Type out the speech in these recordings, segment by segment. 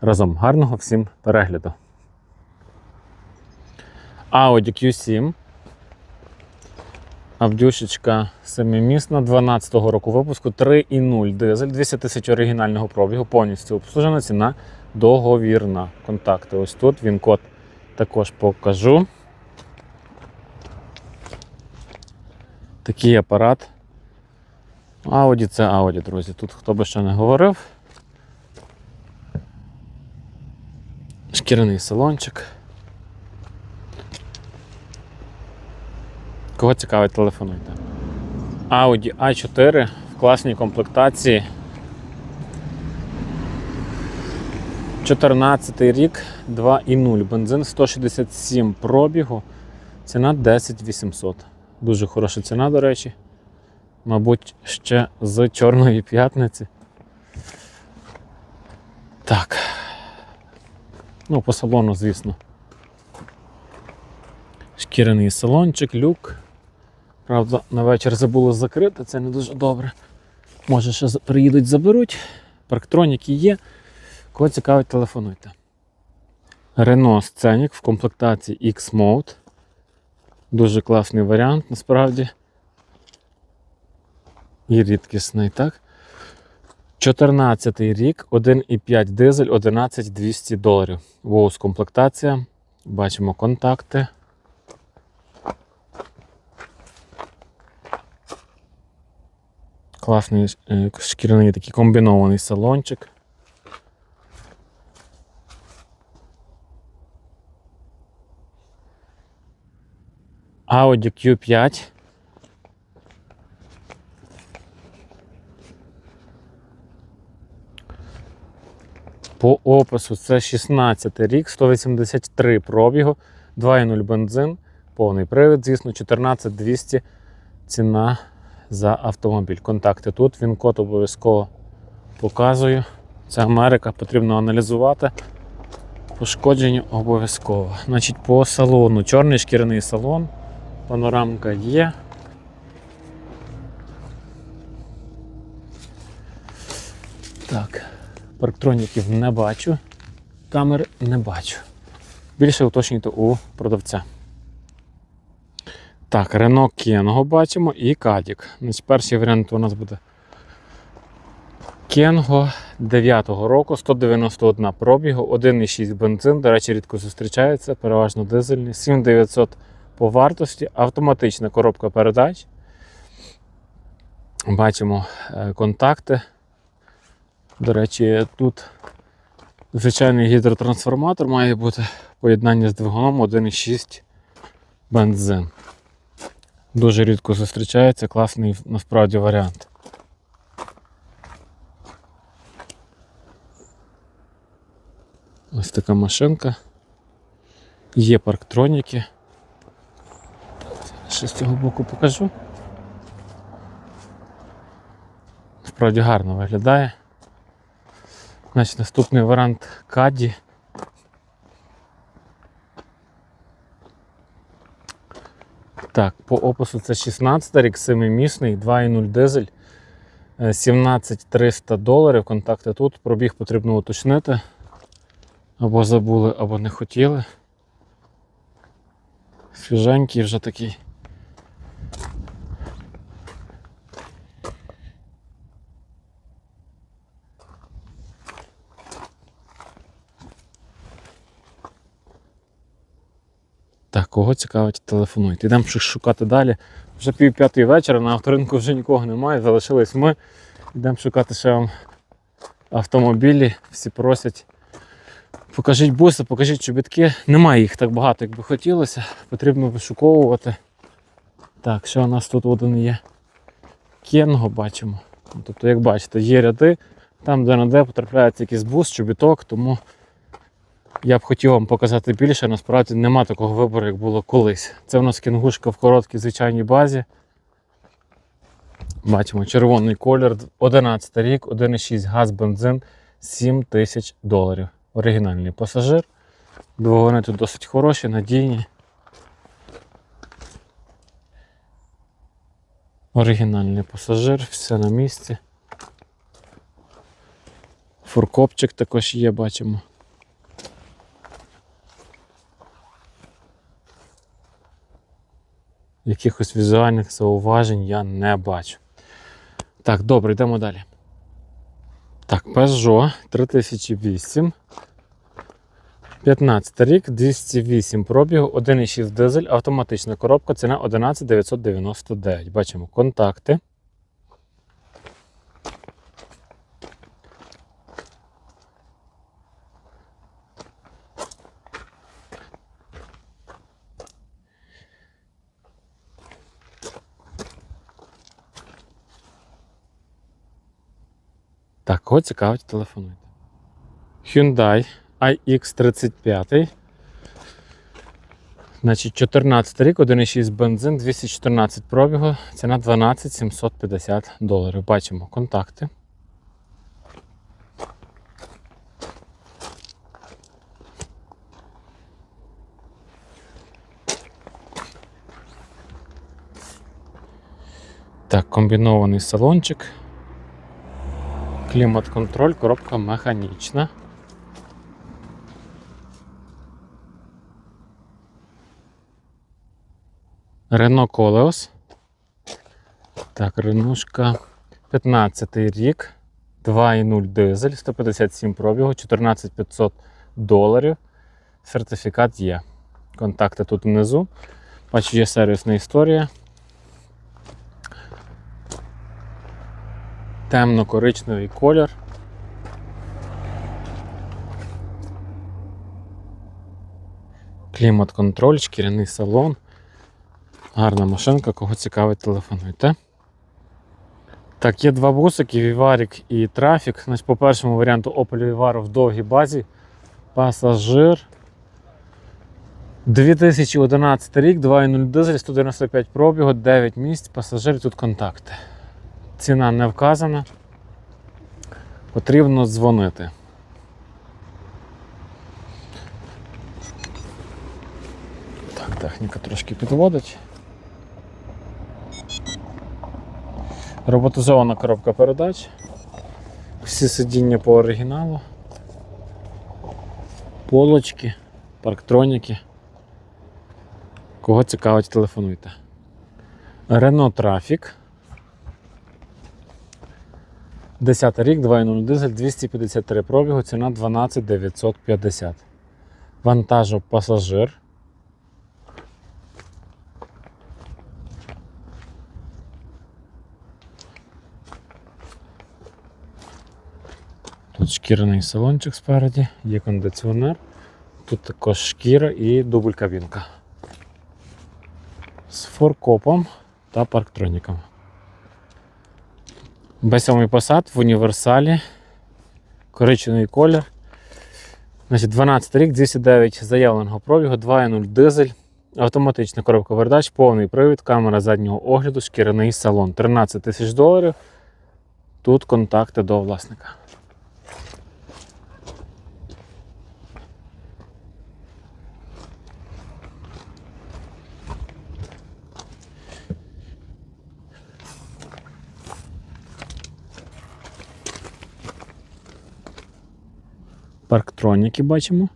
разом. Гарного всім перегляду. Audi Q7. Авдюшечка семимісна 12-го року випуску 3,0 дизель, 200 тисяч оригінального пробігу, повністю обслужена ціна договірна. Контакти ось тут. Він код також покажу. Такий апарат. Audi це Audi, друзі. Тут хто би що не говорив. Шкіряний салончик. Кого цікавить, телефонуйте. Audi A4 в класній комплектації. 14 рік, 2,0. Бензин 167 пробігу. Ціна 10 800. Дуже хороша ціна, до речі. Мабуть, ще з Чорної п'ятниці. Так. Ну, по салону, звісно. Шкіряний салончик, люк. Правда, на вечір забули закрити, це не дуже добре. Може, ще приїдуть, заберуть. Парктроніки є. Кого цікавить, телефонуйте. Renault Scenic в комплектації X-Mode. Дуже класний варіант, насправді. І рідкісний, так? 14 рік, 1,5 дизель, 11 200 доларів. Воус комплектація. Бачимо контакти. Класний е, шкіряний такий комбінований салончик. Audi Q5. По опису це 16 рік, 183 пробігу, 2,0 бензин, повний привід, звісно, 14200 ціна за автомобіль. Контакти тут, він код обов'язково показую. Це Америка, потрібно аналізувати. Пошкодження обов'язково. Значить, по салону. Чорний шкіряний салон, панорамка є. Так, парктроніків не бачу, камер не бачу. Більше уточнюйте у продавця. Так, Renault Кенго бачимо і Кадік. Значить, перший варіант у нас буде Кенго 9-го року, 191 пробігу, 1,6 бензин. До речі, рідко зустрічається, переважно дизельний, 7900 по вартості, автоматична коробка передач. Бачимо е, контакти. До речі, тут звичайний гідротрансформатор має бути поєднання з двигуном 1,6 бензин. Дуже рідко зустрічається, класний насправді варіант. Ось така машинка. Є парктроніки. Ще з цього боку покажу. Справді гарно виглядає. Значить, наступний варіант Каді. Так, по опису це 16 рік, 7-місний, 2,0 дизель, е, 17300 доларів. Контакти тут. Пробіг потрібно уточнити. Або забули, або не хотіли. Свіженький вже такий. Кого цікавить, телефонуйте. Йдемо шукати далі. Вже пів п'ятої вечора, на авторинку вже нікого немає, залишились ми. Йдемо шукати ще вам автомобілі. Всі просять. Покажіть буси, покажіть чобітки. Немає їх так багато, як би хотілося. Потрібно вишуковувати. Так, що у нас тут один є? Кенго бачимо. Ну, Тобто, як бачите, є ряди, там де на де потрапляється якийсь бус, чобіток, тому я б хотів вам показати більше. Насправді нема такого вибору, як було колись. Це у нас кінгушка в короткій звичайній базі. Бачимо червоний колір, 11 рік, 1,6 газ, бензин, 7 тисяч доларів. Оригінальний пасажир. Двигуни тут досить хороші, надійні. Оригінальний пасажир, все на місці. Фуркопчик також є, бачимо. Якихось візуальних зауважень я не бачу. Так, добре, йдемо далі. Так, Peugeot 3008. 15 рік, 208 пробігу, 1,6 дизель, автоматична коробка, ціна 11 999. Бачимо контакти. Так, кого цікавить, телефонуйте. Hyundai iX35. Значить, 14 рік, 1,6 бензин, 214 пробігу, ціна 12 750 доларів. Бачимо контакти. Так, комбінований салончик. Клімат-контроль, коробка механічна. Рено Колеос. Так, Ренушка 15 рік, 2,0 дизель, 157 пробігу, 14500 доларів. Сертифікат є. Контакти тут внизу. Бачу, є сервісна історія. Темно-коричневий колір. Клімат-контроль, шкіряний салон. Гарна машинка, кого цікавить, телефонуйте. Так, є два бусики, Vivarik і Traffic. Значить, по першому варіанту Opel Vivaro в довгій базі. Пасажир. 2011 рік, 2.0 дизель, 195 пробігу, 9 місць, пасажир, тут контакти. Ціна не вказана. Потрібно дзвонити. Так, техніка трошки підводить. Роботизована коробка передач. Всі сидіння по оригіналу. Полочки, парктроніки. Кого цікавить, телефонуйте. Renault Traffic. 10 рік, 2.0 дизель, 253 пробігу, ціна 12 950. Вантажопасажир. Тут шкіряний салончик спереді, є кондиціонер. Тут також шкіра і дубль кабінка. З форкопом та парктроніком. Б7 посад в універсалі. Коричневий колір. Значить, 12 рік, 209 заявленого пробігу, 2.0 дизель, автоматична коробка передач, повний привід, камера заднього огляду, шкіряний салон. 13 тисяч доларів. Тут контакти до власника. Парктроніки бачимо.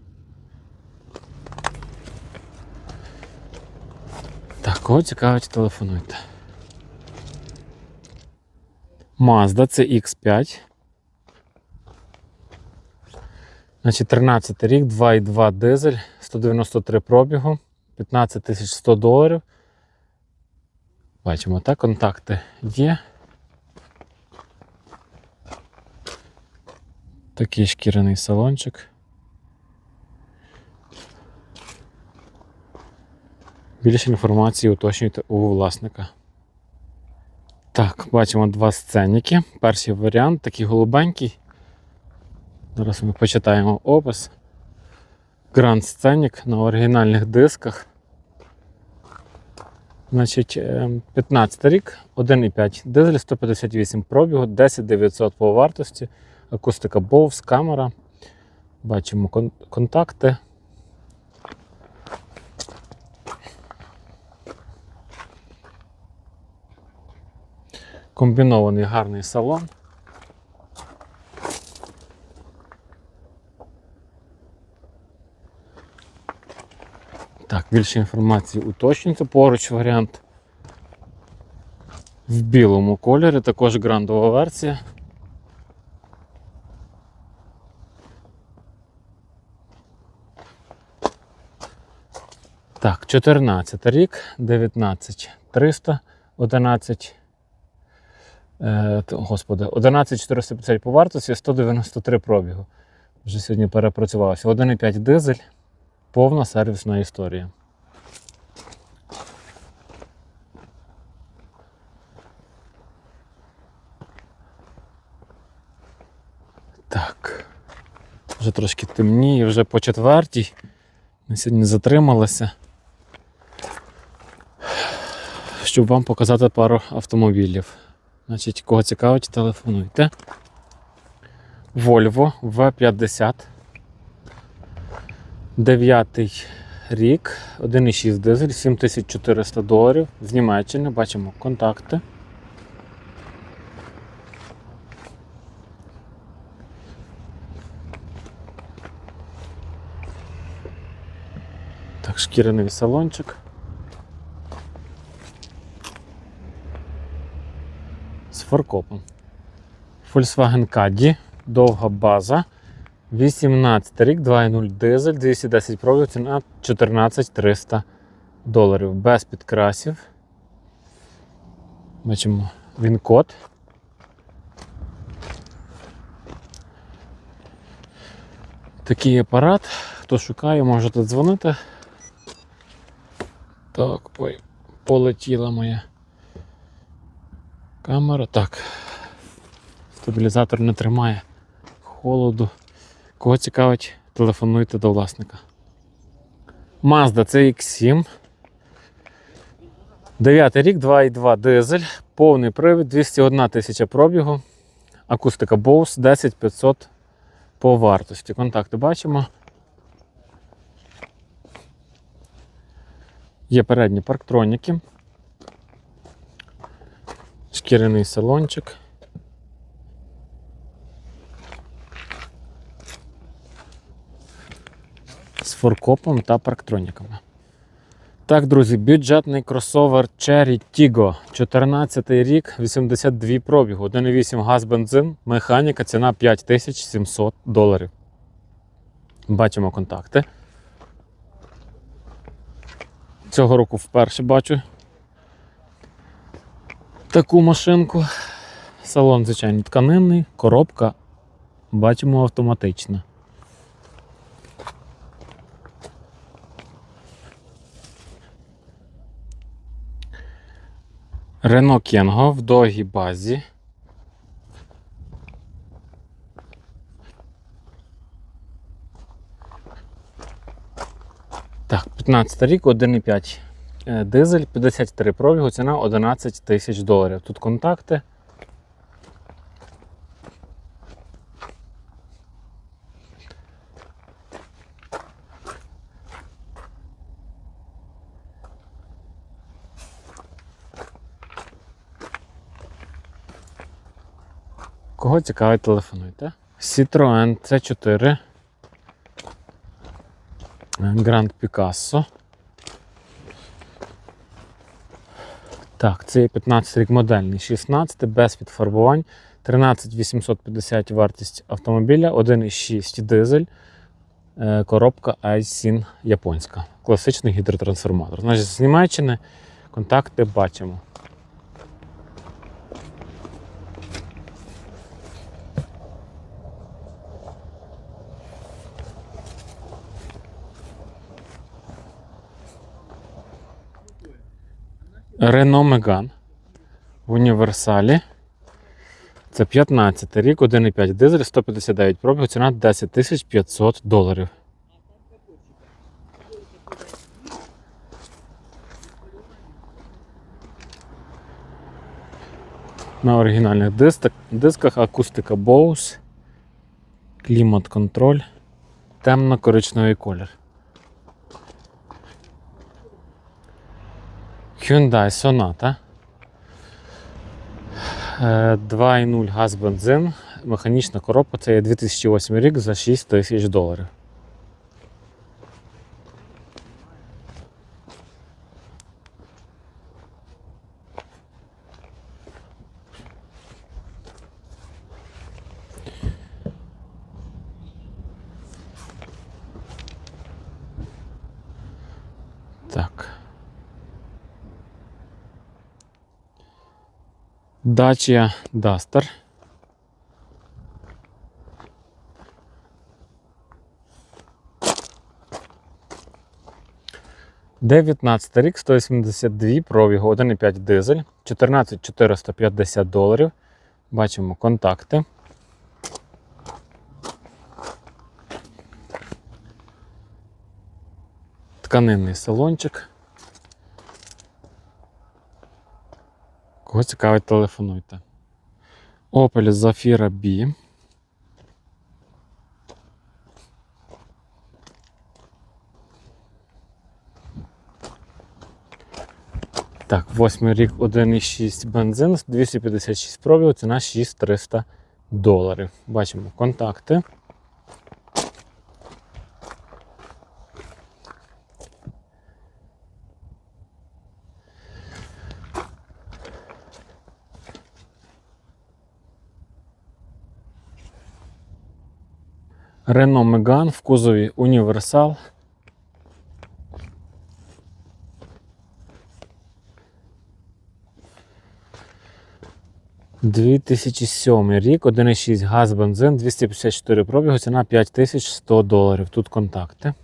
Так, кого цікавить, телефонуйте. Mazda це X5. Значить, 13 рік, 2,2 дизель, 193 пробігу, 15 100 доларів. Бачимо, так, контакти є. Такий шкіряний салончик. Більше інформації уточнюйте у власника. Так, бачимо два сценіки. Перший варіант такий голубенький. Зараз ми почитаємо опис. Grand Scenic на оригінальних дисках. Значить, е, 15 рік, 1,5 дизель, 158 пробігу, 10900 по вартості, акустика Bose, камера. Бачимо кон- контакти. Комбінований гарний салон. Так, більше інформації уточнюється. Поруч варіант в білому кольорі, також грандова версія. Так, 14 рік, 19 300, 11. Е, господи, 11 450 по вартості, 193 пробігу. Вже сьогодні перепрацювався. 1,5 дизель, повна сервісна історія. Так. Вже трошки темніє, вже по четвертій. Ми сьогодні затрималися. Щоб вам показати пару автомобілів. Значить, кого цікавить, телефонуйте. Volvo V50. 9 рік, 1,6 дизель, 7400 доларів. З Німеччини бачимо контакти. Так, шкіряний салончик. З фаркопом. Volkswagen Caddy, довга база. 18 рік, 2.0 дизель, 210 пробів, ціна 14 300 доларів. Без підкрасів. Бачимо він код. Такий апарат. Хто шукає, можете дзвонити. Так, полетіла моя камера. Так. Стабілізатор не тримає холоду. Кого цікавить, телефонуйте до власника. Mazda CX7. 9 рік, 2,2 дизель, повний привід, 201 тисяча пробігу. Акустика Bose 10500 по вартості. Контакти бачимо. Є передні парктроніки. Шкіряний салончик. з форкопом та парктроніками. Так, друзі, бюджетний кросовер Cherry Tiggo. 14 рік, 82 пробігу, 1,8 газ бензин, механіка, ціна 5700 доларів. Бачимо контакти. Цього року вперше бачу таку машинку. Салон, звичайно, тканинний, коробка. Бачимо автоматична. Рено Кенго в довгій базі. Так, 15 рік, 1,5 е, дизель, 53 пробігу, ціна 11 тисяч доларів. Тут контакти. Кого цікавить, телефонуйте. Citroen C4. Grand Picasso. Так, це є 15 рік модельний, 16 без підфарбувань, 13850 вартість автомобіля, 1,6 дизель, Е, Коробка Айсін японська. Класичний гідротрансформатор. Значить, з Німеччини контакти бачимо. Renault Megane в універсалі. Це 15 рік, 1,5 дизель, 159 пробіг, ціна 10 тисяч 500 доларів. На оригінальних дисках, дисках акустика Bose, клімат-контроль, темно-коричневий колір. Hyundai Sonata. Е, 2,0 газ бензин. Механічна коробка. Це є 2008 рік за 6 тисяч доларів. Так. Dacia Duster. Дев'ятнадцятий рік, 182 пробігу, 1,5 дизель, 14 450 доларів. Бачимо контакти. Тканинний салончик. Кого цікавить, телефонуйте. Opel Zafira B. Так, восьмий рік 1,6 бензин, 256 пробігу, ціна 6300 доларів. Бачимо контакти. Renault Megane в кузові універсал. Дві тисячі сьомий рік, 1,6 газ, бензин, 254 пробігу, ціна 5100 доларів. Тут контакти.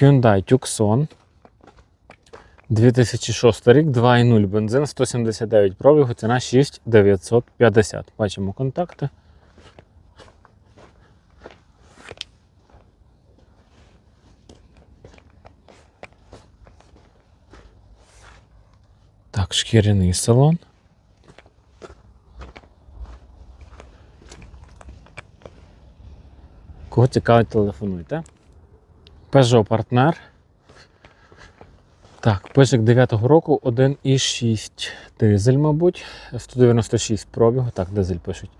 Hyundai Tucson. 2006 рік, 2,0 бензин, 179 пробігу, ціна 6950. Бачимо контакти. Так, шкіряний салон. Кого цікавить, телефонуйте. Peugeot партнер. Так, пишик 9-го року 1,6 дизель, мабуть. 196 пробігу. Так, дизель пишуть.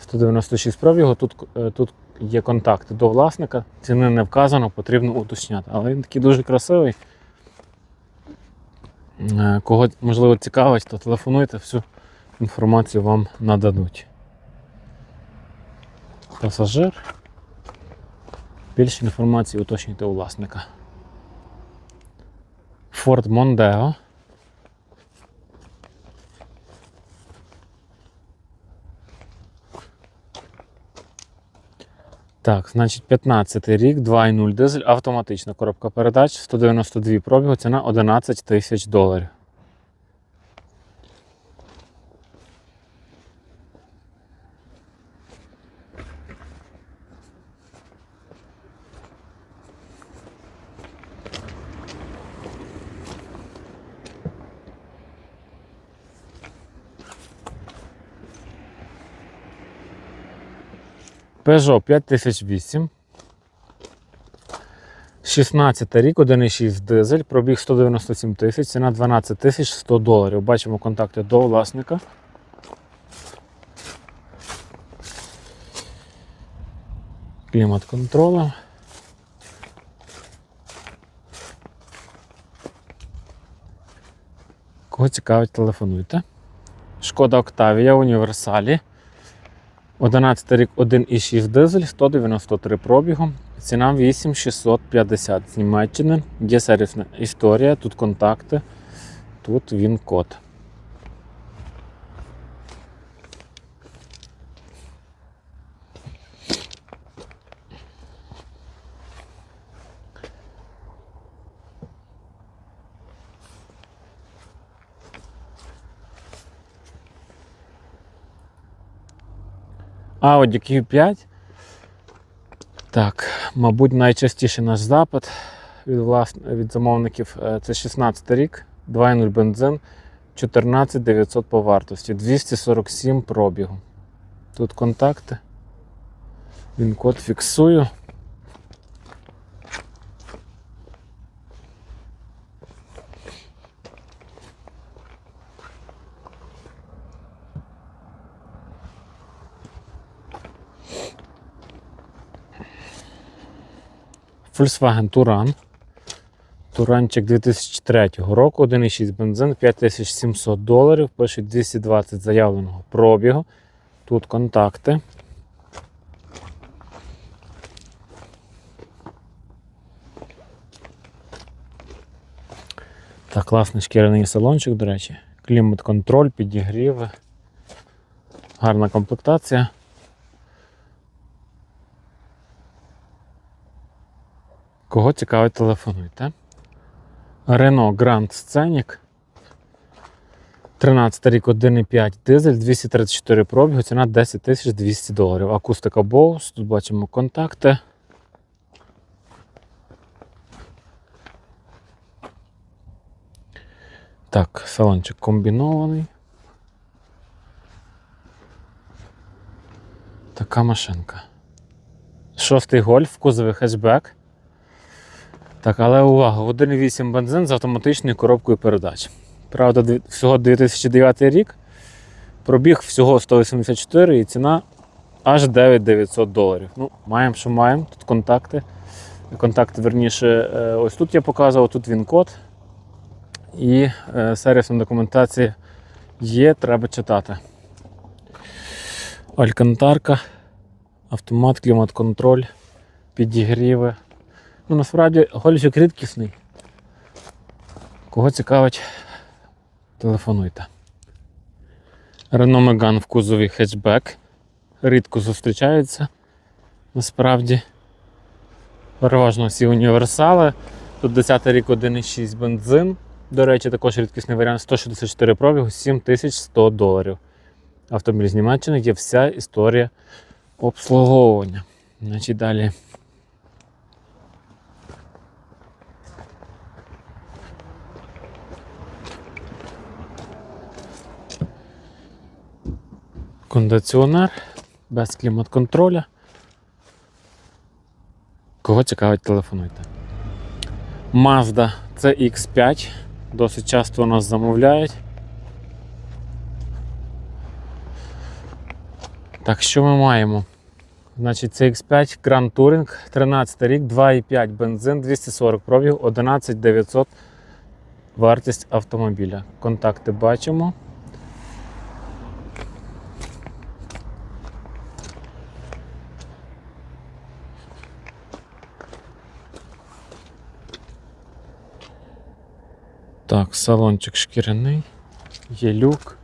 196 пробігу. Тут, е, тут є контакти до власника. Ціни не вказано, потрібно уточняти. Але він такий дуже красивий. Е, Кого можливо цікавить, то телефонуйте, всю інформацію вам нададуть. Пасажир. Більше інформації уточнюйте у власника. Ford Mondeo. Так, значить 15 рік, 2,0 дизель, автоматична коробка передач, 192 пробігу, ціна 11 тисяч доларів. Peugeot 5008. 16 рік, 1,6 дизель, пробіг 197 тисяч, ціна 12 тисяч 100 доларів. Бачимо контакти до власника. Клімат контролю. Кого цікавить, телефонуйте. Шкода Октавія універсалі. 11 рік 1,6 дизель, 193 пробігу. Ціна 8650 з Німеччини. Є сервісна історія, тут контакти, тут він код. Audi Q5. Так, мабуть, найчастіший наш запит від, влас... від замовників е, це 16 рік, 2.0 бензин, 14 900 по вартості, 247 пробігу. Тут контакти. Він код фіксую. Volkswagen Туран. Туранчик 2003 року, 1,6 бензин, 5700 доларів, пише 220 заявленого пробігу. Тут контакти. Так, класний шкіряний салончик, до речі. Клімат-контроль, підігріви. Гарна комплектація. Кого цікавить, телефонуйте. Renault Grand Scenic. 13 рік 1,5 дизель, 234 пробігу, ціна 10 200 доларів. Акустика Bose, тут бачимо контакти. Так, салончик комбінований. Така машинка. Шостий гольф, кузовий хетчбек. Так, але увага, 1,8 бензин з автоматичною коробкою передач. Правда, всього 2009 рік. Пробіг всього 184 і ціна аж 9900 доларів. Ну, маємо, що маємо. Тут контакти. Контакти, верніше, е, ось тут я показував, тут він код. І е, сервісна документація є, треба читати. Алькантарка, автомат, клімат-контроль, підігріви. Ну, насправді гольфік рідкісний. Кого цікавить, телефонуйте. Renault Megane в кузові хетчбек. Рідко зустрічаються. Насправді. Переважно всі універсали. Тут 10 рік 1,6 бензин. До речі, також рідкісний варіант 164 пробігу, 7100 доларів. Автомобіль з Німеччини є вся історія обслуговування. Значить, далі. Кондиціонер без клімат-контроля. Кого цікавить, телефонуйте. Mazda CX5. Досить часто у нас замовляють. Так, що ми маємо? Значить, CX5 Grand Touring, 13 рік, 2,5 бензин, 240 пробіг, 11 900 вартість автомобіля. Контакти бачимо. Так, салончик шкіряний, є люк.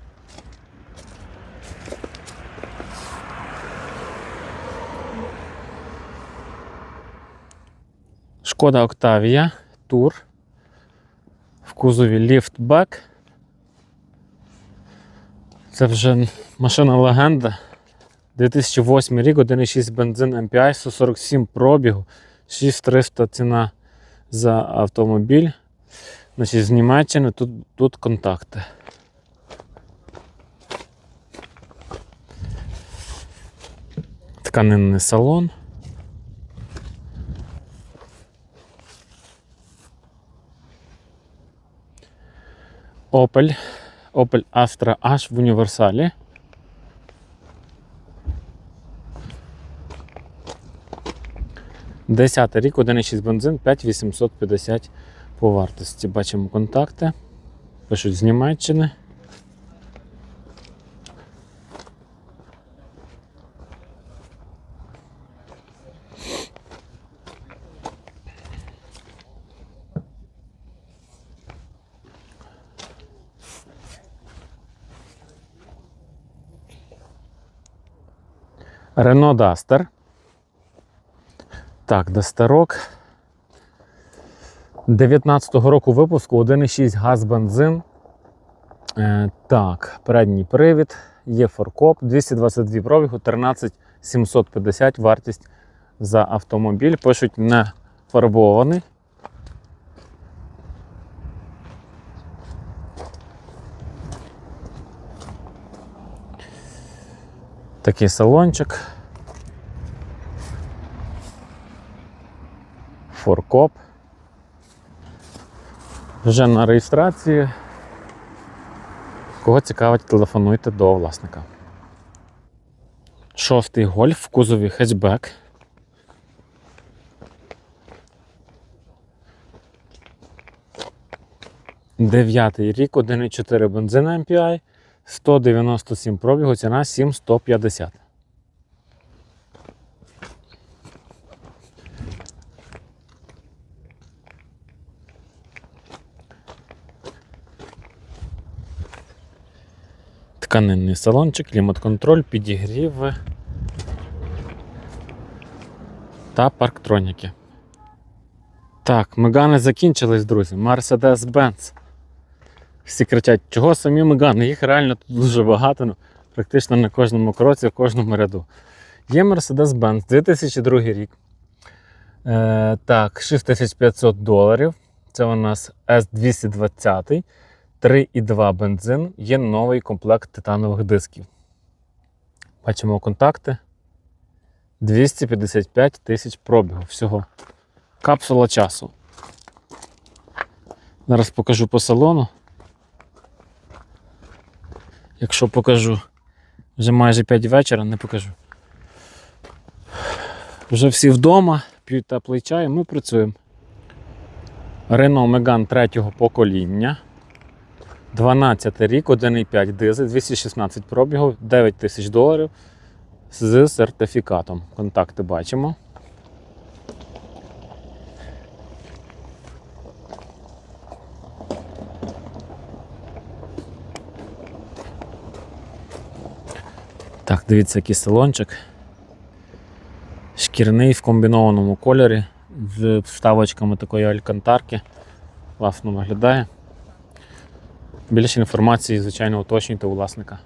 Шкода Октавія, тур. В кузові ліфтбек. Це вже машина легенда. 2008 рік, 1,6 бензин MPI, 147 пробігу, 6300 ціна за автомобіль. Значить, з Німеччини тут, тут контакти. Тканинний салон. Opel. Opel Astra H в універсалі. Десятий рік, 1,6 бензин, 5850 по вартості. Бачимо контакти. Пишуть з Німеччини. Renault Duster. Так, Дастерок. 19-го року випуску 1,6 газ бензин. Е, так, передній привід, є форкоп, 222 пробігу, 13 750 вартість за автомобіль. Пишуть не фарбований. Такий салончик. Форкоп. Вже на реєстрації. Кого цікавить, телефонуйте до власника. Шостий гольф в кузові хетчбек. Дев'ятий рік, 1,4 бензин MPI, 197 пробігу, ціна 7150. Тканинний салончик, клімат-контроль, підігріви та парктроніки. Так, мегани закінчились, друзі. Mercedes-Benz. Всі кричать, чого самі мегани? Їх реально тут дуже багато, ну, практично на кожному кроці, в кожному ряду. Є Mercedes-Benz 2002 рік. Е, так, 6500 доларів. Це у нас S220. 3,2 бензин, є новий комплект титанових дисків. Бачимо контакти. 255 тисяч пробігу всього. Капсула часу. Зараз покажу по салону. Якщо покажу вже майже 5 вечора, не покажу. Вже всі вдома, п'ють теплий чай, ми працюємо. Renault Megane третього покоління. 12 рік, 1,5 дизель, 216 пробігів, 9 тисяч доларів з сертифікатом. Контакти бачимо. Так, дивіться, який салончик. Шкірний в комбінованому кольорі з вставочками такої алькантарки. Класно виглядає. Більше інформації, звичайно, уточнюйте у власника.